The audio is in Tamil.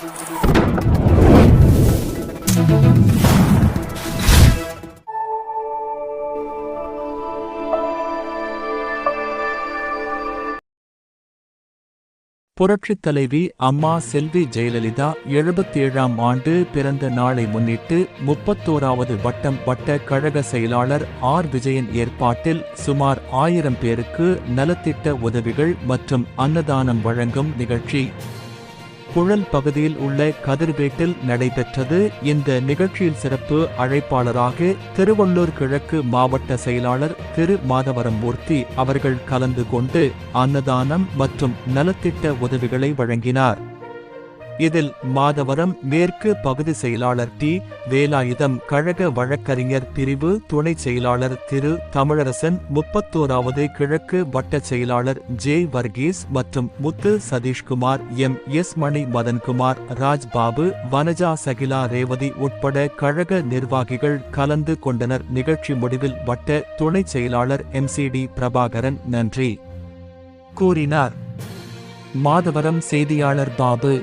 புரட்சித் தலைவி அம்மா செல்வி ஜெயலலிதா எழுபத்தேழாம் ஆண்டு பிறந்த நாளை முன்னிட்டு முப்பத்தோராவது வட்டம் வட்ட கழக செயலாளர் ஆர் விஜயன் ஏற்பாட்டில் சுமார் ஆயிரம் பேருக்கு நலத்திட்ட உதவிகள் மற்றும் அன்னதானம் வழங்கும் நிகழ்ச்சி. புழல் பகுதியில் உள்ள கதிர்வேட்டில் நடைபெற்றது. இந்த நிகழ்ச்சியில் சிறப்பு அழைப்பாளராக திருவள்ளூர் கிழக்கு மாவட்ட செயலாளர் திரு. மாதவரம் மூர்த்தி அவர்கள் கலந்து கொண்டு அன்னதானம் மற்றும் நலத்திட்ட உதவிகளை வழங்கினார். இதில் மாதவரம் மேற்கு பகுதி செயலாளர் டி. வேலாயுதம் கழக வழக்கறிஞர் பிரிவு துணை செயலாளர் திரு. தமிழரசன் முப்பத்தோராவது கிழக்கு வட்ட செயலாளர் ஜே. வர்கீஸ் மற்றும் முத்து சதீஷ்குமார் எம். எஸ். மணி மதன்குமார் ராஜ்பாபு வனஜா சகிலா ரேவதி உட்பட கழக நிர்வாகிகள் கலந்து கொண்டனர். நிகழ்ச்சி முடிவில் வட்ட துணை செயலாளர் எம்சிடி பிரபாகரன் நன்றி. கூறினார். மாதவரம் செய்தியாளர் பாபு.